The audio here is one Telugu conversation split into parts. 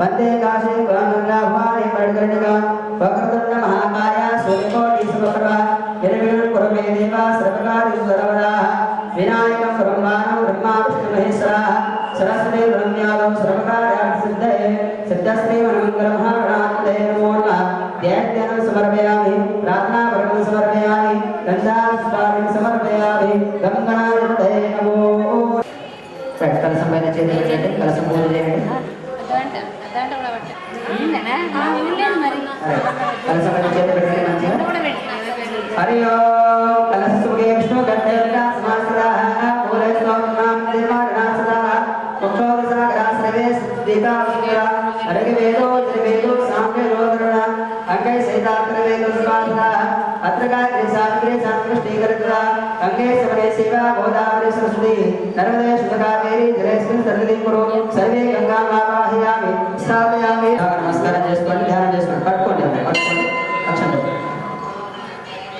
వందే కాశీ గంగా భవాని పడిగండిగా మహాకాయ సూర్యకోటి సమప్రభ నిర్విఘ్నం కురు దేవ సర్వకార్య సర్వదా వినాయకం బ్రహ్మాణం బ్రహ్మా మహేశ్వర సరస్వతి బ్రహ్మ్యాదం సర్వకార్య సిద్ధయే సిద్ధశ్రీ నమో నమః ధ్యానం సమర్పయామి సమర్పయామి సమర్పయామి నమో చేతులు పెట్టండి కలసం పూజ చేయండి. కలసం పైన పెట్టండి మంచిగా. హరి విష్ణు పూలైస్వామినాం దేవానాసదాః అంగే సమరే శివ గోదావరి సరస్వతి నర్మదే శుభకావేరి జలేస్మిన్ సర్వది కురు సర్వే గంగా మావాహయామి స్థాపయామి నమస్కారం చేసుకోండి ధ్యానం చేసుకోండి పట్టుకోండి. పట్టుకోండి. అక్షంతో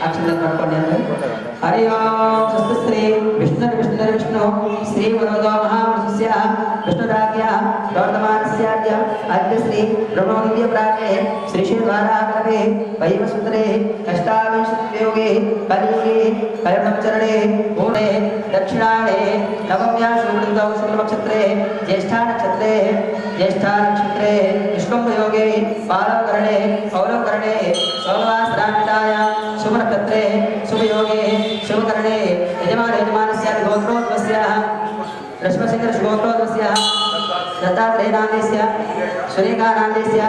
అక్షంతం పట్టుకోండి అందరూ. హరి ఓం స్వస్తి శ్రీ విష్ణు విష్ణు విష్ణు శ్రీ వరదో మహాపురుషస్య విష్ణురాజ్ఞ గౌతమానస్యాద్య అద్య శ్రీ బ్రహ్మోదివ్య ప్రాజ్ఞే శ్రీ శ్రీ ద్వారాకరే వైవసుత్రే అష్టావింశతి యోగే కలియుగే కల్పచరణే మూఢే దక్షిణాయే నవమ్యా శుభృతౌ శుక్లనక్షత్రే జ్యేష్ఠా నక్షత్రే జ్యేష్ఠా నక్షత్రే విష్ణుయోగే పాలకరణే పౌరకరణే సోమవాసరామితాయ सुमनकत्रे सुवियोगे शुभकरणे, यजमान, यजमानस्य गोत्रोद्वस्य रश्मसिंगर गोत्रोद्वस्य दत्तात्रेय नामस्य सुरेखा नामस्य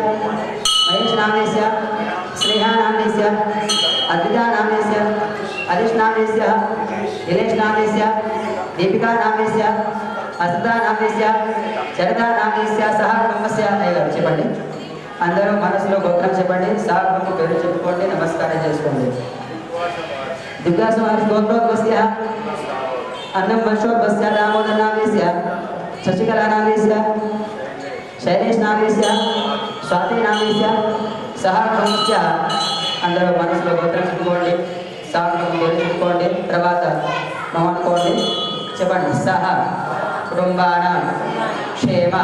महेश नामस्य स्नेहा नामस्य गोत्रोद्वस्याः नामस्य दत्तात्रेयनाम्नस्य नामस्य महेशनाम्नस्य नामस्य दीपिका नामस्य दिनेशनाम्नस्य नामस्य असदानाम्नस्य नामस्य सह कुटुंबस्य एव क्षिपण्डे అందరూ మనసులో గోత్రం చెప్పండి సార్ ముందు పేరు చెప్పుకోండి నమస్కారం చేసుకోండి. దివ్యాస మహర్షి గోత్రోద్వస్య అన్నం వంశోద్వస్య దామోదర్ నామేస్య శశికళ నామేస్య శైలేష్ నామేస్య స్వాతి నామేస్య సహ కుటుంబస్య అందరూ మనసులో గోత్రం చెప్పుకోండి సాగుకు పేరు చెప్పుకోండి తర్వాత మహనుకోండి చెప్పండి. సహ కుటుంబాన క్షేమ.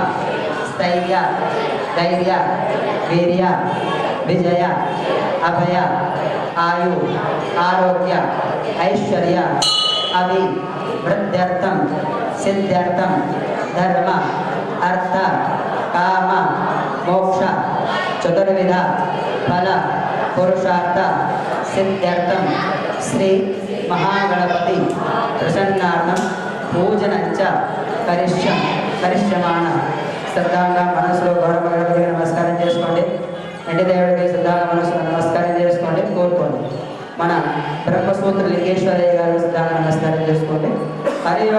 धैर्य धैर्य, वीर्य, विजय, अभय, आयु, आरोग्य, ऐश्वर्य अवि वृद्ध्यर्थ सिद्ध्यर्थ धर्म, अर्थ, काम, मोक्ष, चतुर्विध, फल, पुरुषार्थ सिद्ध्यर्थ श्री महागणपति, प्रसन्नार्थम पूजन च करिष्यम, करिष्यमाण। శ్రద్ధాంగా మనసులో గౌరవ నమస్కారం చేసుకోండి. ఇంటి దేవుడికి శ్రద్ధాంగా మనసులో నమస్కారం చేసుకోండి కోరుకోండి. మన బ్రహ్మసూత్ర లింగేశ్వరయ్య గారు శ్రద్ధాంగా నమస్కారం చేసుకోండి. హరి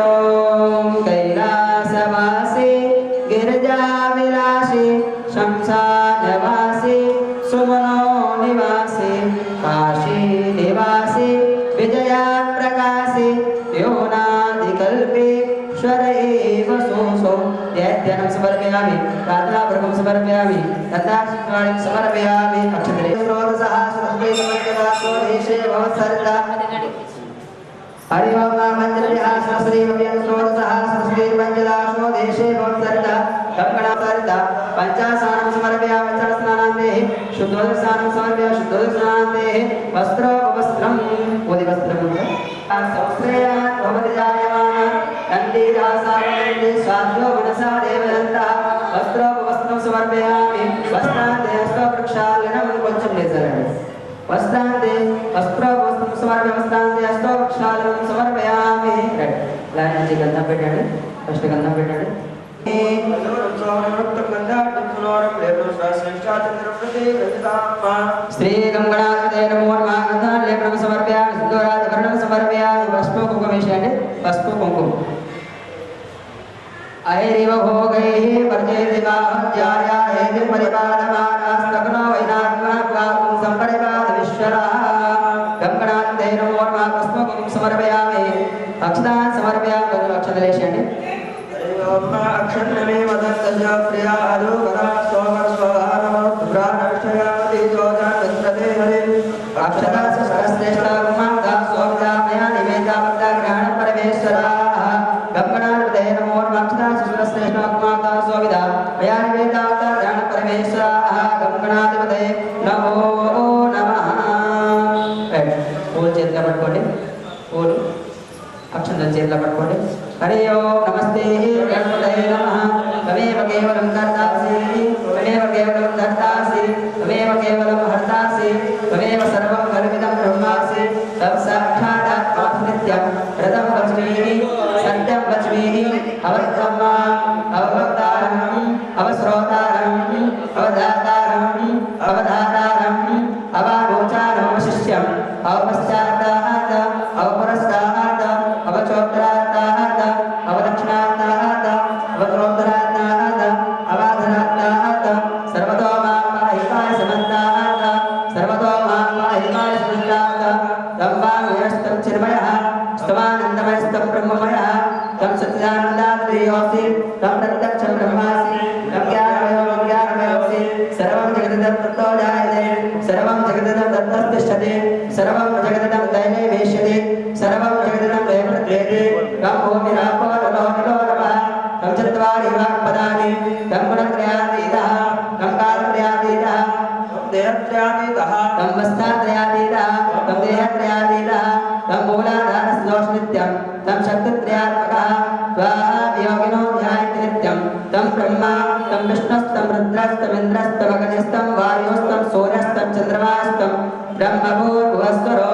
దత్తాక్షిణాళిం సమర్పయామి అక్షతరే స్రోతసః సుతద్వైతమంజలాశోదేశే భవత్సరిత హరి ఓం మంజరయః సరస్వతీ భవ్యం స్రోతసః సరస్వతీ మంజలాశో దేశే భవత్సరిత కంకణా సరిత పంచాసానం సమర్పయామి. చరస్నానాంతే శుద్ధోదకస్నానం సమర్పయామి శుద్ధోదకస్నానాంతే వస్త్రోపవస్త్రం ఉది వస్త్రం సంశ్రేయాన్ భవతి జాయమాన కందీరాసారమందే స్వాధ్యో మనసా దేవదంత వస్త్రోపవస్త్రం సమర్పయామి. వస్త్రాంతే హస్తవృక్షాలనం కొంచెం లేచారండి. వస్త్రాంతే వస్త్రోపవస్త్రం సమర్పయ వస్త్రాంతే హస్తవృక్షాలనం సమర్పయామి. రైట్. లైన్ నుంచి గంధం పెట్టండి. ఫస్ట్ గంధం పెట్టండి. శ్రీ గంగణాధిపతే నమో నమః. గంధాన్ లేపనం సమర్పయామి. సింధూరాది వర్ణం సమర్పయామి. పసుపు కుంకుమ వేసేయండి. పసుపు కుంకుమ. अहिरिव भोगैः पर्जेदिवाहत्यायाहेति परिपालमानास्तकनो वैनात्मनात्मात्मं सम्परिपालविश्वरः गङ्गणान्तेनो वर्णात्मस्मकिं समर्पयामि अक्षतान् समर्पयामि अक्षतलेशेण्डि अक्षरमेव दत्तजा प्रिया కేవలం హర్తాసి తమేవ సర్వం కల్పితం బ్రహ్మాసి తవ్ సాక్షాదాత్మాసి నిత్యం రథం వచ్మీహి సత్యం जगदां दत्तं तिष्ठति सर्वं जगदां दैने वेश्यति सर्वं जगदां देव क्रियते तं भूमि रामो नमो नमो नमः तं चत्वारि वाक्पदानि तं गुणत्रयातीतः तं कालत्रयातीतः तं देहत्रयातीतः तं वस्तात्रयातीतः तं देहत्रयातीतः तं मूलाधारसदोषनित्यं तं शक्तित्रयात्मकः स्वाहा योगिनो ध्यायति नित्यं तं ब्रह्मा तं विष्णुस्तं रुद्रस्तमिन्द्रस्तमगनिस्तं वायुस्तं सूर्यस्तं चन्द्रमास्तं ब्रह्मभूर्भुवस्वरो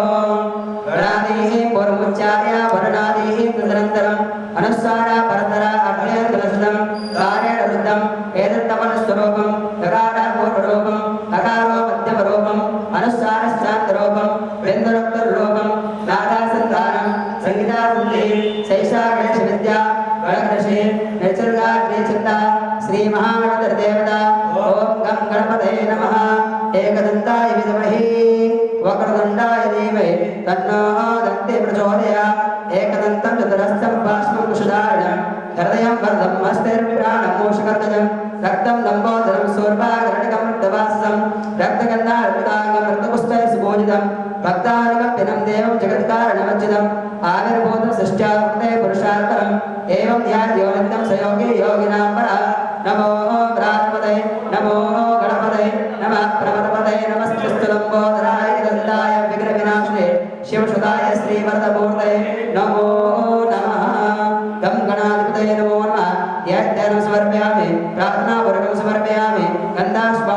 गणादिः पूर्वमुच्चार्य वर्णादिः तदनन्तरम् अनुस्वारा परतरा अभ्यन्तरसदं कारेण रुद्धम् एतत्तमनुस्वरूपं नकारापूर्वरूपम् अकारो मध्यमरूपम् अनुस्वारश्चान्तरूपं बिन्दुरक्तरूपं ॐ गं गणपतये नमः एकदन्ताय विद्महे वक्रतुण्डाय धीमहि तन्नो दन्ति प्रचोदयात् एकदन्तं चतुरस्तं बाष्पं कुशधारणं हृदयं वरदं हस्तिर्प्राणं मूषकर्तजं रक्तं लम्बोदरं सूर्पाकरणिकं दवासं रक्तगन्धारक्ताङ्गं रक्तपुष्पैः सुपूजितं भक्तानुकम्पिनं देवं जगत्कारणमर्जितम् आविर्भूतं सृष्ट्यावृते पुरुषात्परम् एवं ध्यायो नित्यं सयोगी योगिनां परा नमो प्राणपदे नमो गणपदे नमः प्रमदपदे नमस्कृस्तलम्बोदराय दन्ताय विग्रहविनाशिने शिवसुताय श्रीवरदमूर्तये नमो नमः गं गणाधिपतये नमो नमः ध्यानं समर्पयामि प्रार्थनापूर्वकं समर्पयामि गन्धास्पाणिं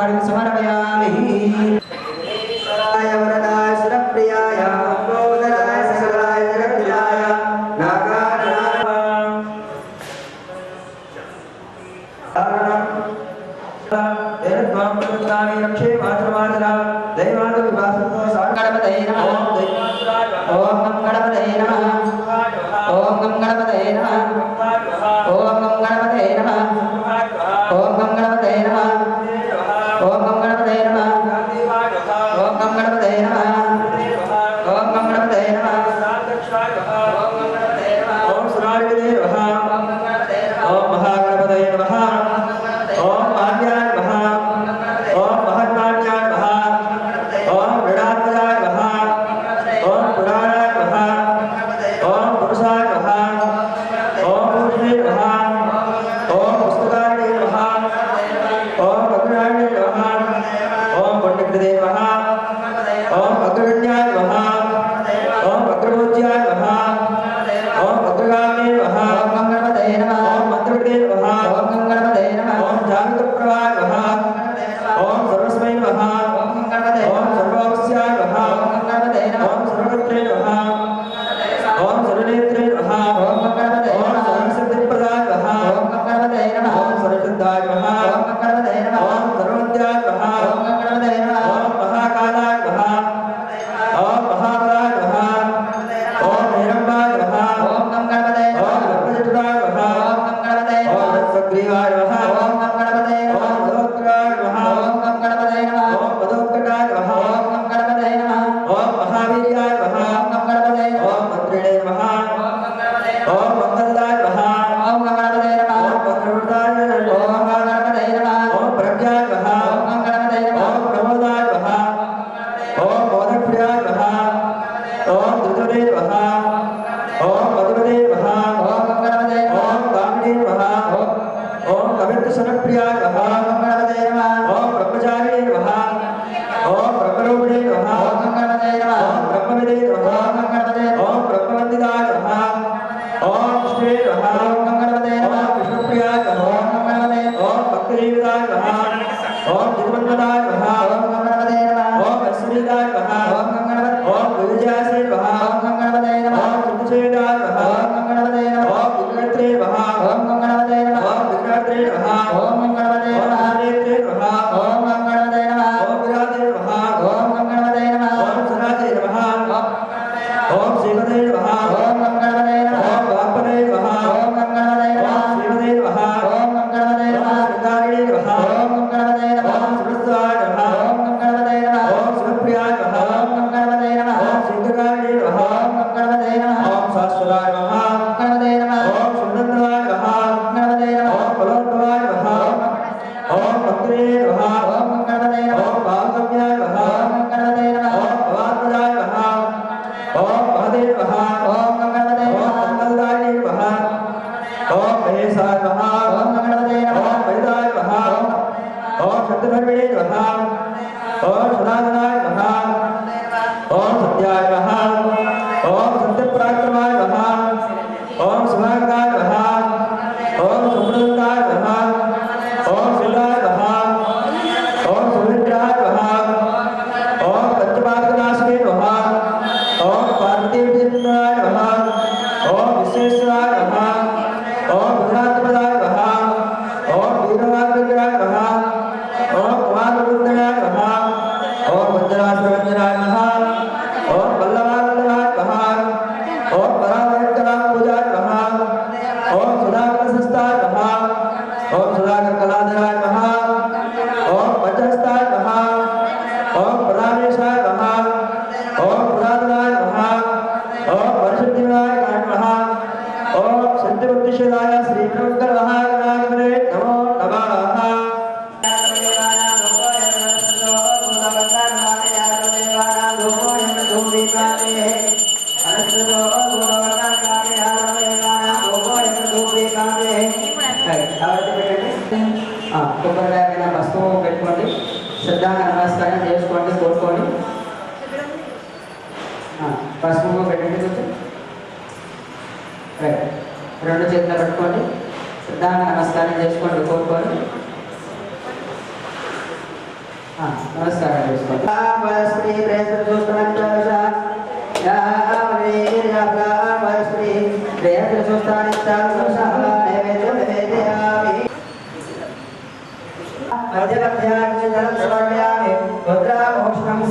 सनक प्रिया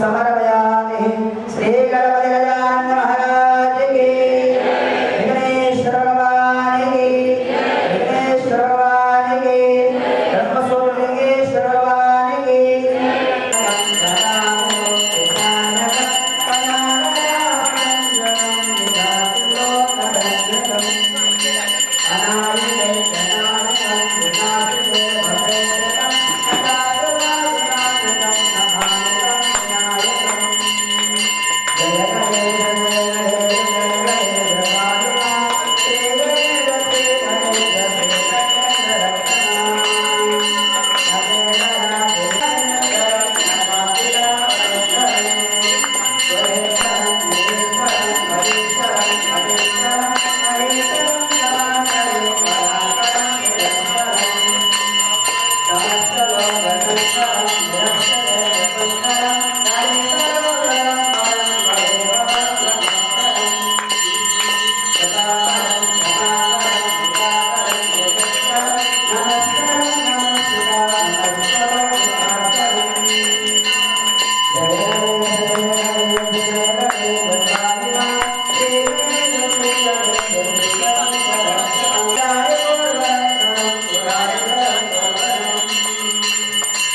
సమర్పయామి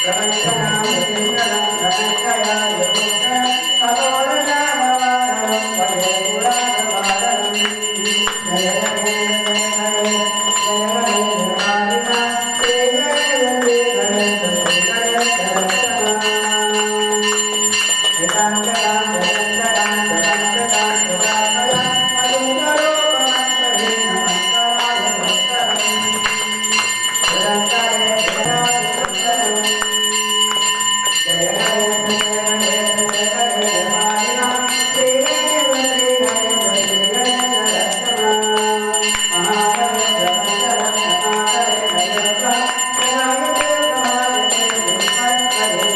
Thank you. Hare